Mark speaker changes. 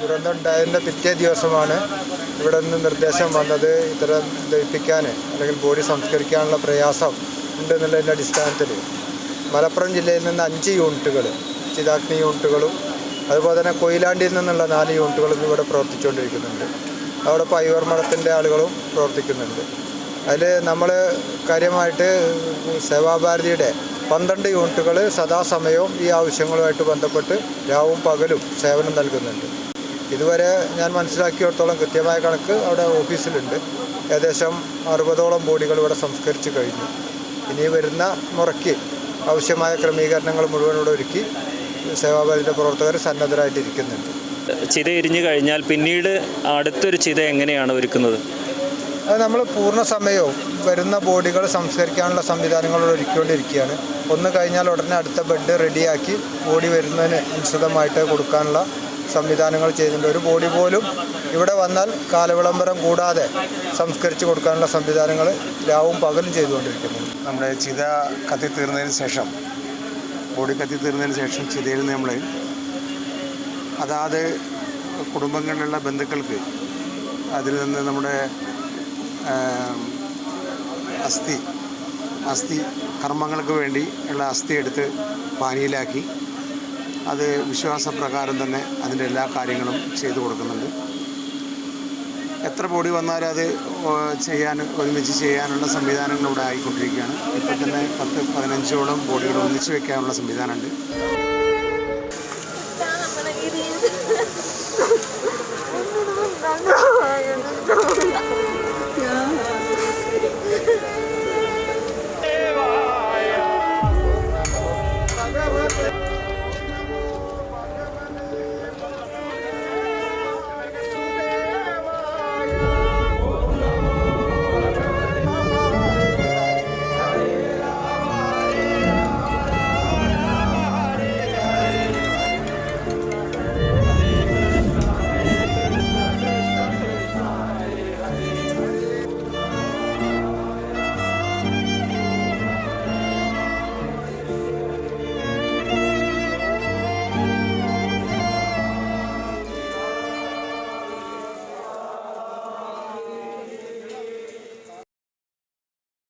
Speaker 1: ദുരന്തം ഉണ്ടായതിന്റെ പിറ്റേ ദിവസമാണ് ഇവിടെ നിന്ന് നിർദ്ദേശം വന്നത് ഇത്തരം ദഹിപ്പിക്കാൻ അല്ലെങ്കിൽ ബോഡി സംസ്കരിക്കാനുള്ള പ്രയാസം ഉണ്ട് എന്നുള്ളതിന്റെ അടിസ്ഥാനത്തിൽ. മലപ്പുറം ജില്ലയിൽ നിന്ന് അഞ്ച് യൂണിറ്റുകൾ ചിതാഗ്നി യൂണിറ്റുകളും അതുപോലെ തന്നെ കൊയിലാണ്ടിയിൽ നിന്നുള്ള നാല് യൂണിറ്റുകളും ഇവിടെ പ്രവർത്തിച്ചുകൊണ്ടിരിക്കുന്നുണ്ട്. അവിടെ പൈവർ മഠത്തിന്റെ ആളുകളും പ്രവർത്തിക്കുന്നുണ്ട്. അതിൽ നമ്മൾ കാര്യമായിട്ട് സേവാഭാരതിയുടെ പന്ത്രണ്ട് യൂണിറ്റുകൾ സദാസമയവും ഈ ആവശ്യങ്ങളുമായിട്ട് ബന്ധപ്പെട്ട് രാവും പകലും സേവനം നൽകുന്നുണ്ട്. ഇതുവരെ ഞാൻ മനസ്സിലാക്കിയിടത്തോളം കൃത്യമായ കണക്ക് അവിടെ ഓഫീസിലുണ്ട്. ഏകദേശം അറുപതോളം ബോഡികൾ ഇവിടെ സംസ്കരിച്ച് കഴിഞ്ഞു. ഇനി വരുന്ന മുറയ്ക്ക് ആവശ്യമായ ക്രമീകരണങ്ങൾ മുഴുവൻ ഇവിടെ ഒരുക്കി സേവാഭാരതിയുടെ പ്രവർത്തകർ സന്നദ്ധരായിട്ടിരിക്കുന്നുണ്ട്.
Speaker 2: ചിത എരിഞ്ഞു കഴിഞ്ഞാൽ പിന്നീട് അടുത്തൊരു ചിത എങ്ങനെയാണ് ഒരുക്കുന്നത്?
Speaker 1: അത് നമ്മൾ പൂർണ സമയവും വരുന്ന ബോഡികൾ സംസ്കരിക്കാനുള്ള സംവിധാനങ്ങൾ ഒരുക്കിക്കൊണ്ടിരിക്കുകയാണ്. ഒന്ന് കഴിഞ്ഞാൽ ഉടനെ അടുത്ത ബെഡ് റെഡിയാക്കി ബോഡി വരുന്നതിന് അനുസൃതമായിട്ട് കൊടുക്കാനുള്ള സംവിധാനങ്ങൾ ചെയ്യുന്നുണ്ട് ഒരു ബോഡി പോലും ഇവിടെ വന്നാൽ കാലവിളംബരം കൂടാതെ സംസ്കരിച്ച് കൊടുക്കാനുള്ള സംവിധാനങ്ങൾ രാവും പകലും ചെയ്തുകൊണ്ടിരിക്കുന്നു.
Speaker 3: നമ്മുടെ ചിത കത്തി തീർന്നതിന് ശേഷം ബോഡി കത്തി തീർന്നതിന് ശേഷം ചിതയിൽ നമ്മൾ അതാത് കുടുംബങ്ങളിലുള്ള ബന്ധുക്കൾക്ക് അതിൽ നിന്ന് നമ്മുടെ അസ്ഥി അസ്ഥി കർമ്മങ്ങൾക്ക് വേണ്ടി ഉള്ള അസ്ഥി എടുത്ത് പാനിയിലാക്കി അത് വിശ്വാസപ്രകാരം തന്നെ അതിന്റെ എല്ലാ കാര്യങ്ങളും ചെയ്തു കൊടുക്കുന്നുണ്ട്. എത്ര ബോഡി വന്നാലും അത് ചെയ്യാൻ ഒരുമിച്ച് ചെയ്യാനുള്ള സംവിധാനങ്ങൾ ഇവിടെ ആയിക്കൊണ്ടിരിക്കുകയാണ്. ഇപ്പം തന്നെ പത്ത് പതിനഞ്ചോളം ബോഡികൾ ഒന്നിച്ച് വയ്ക്കാനുള്ള സംവിധാനമുണ്ട്. No, no.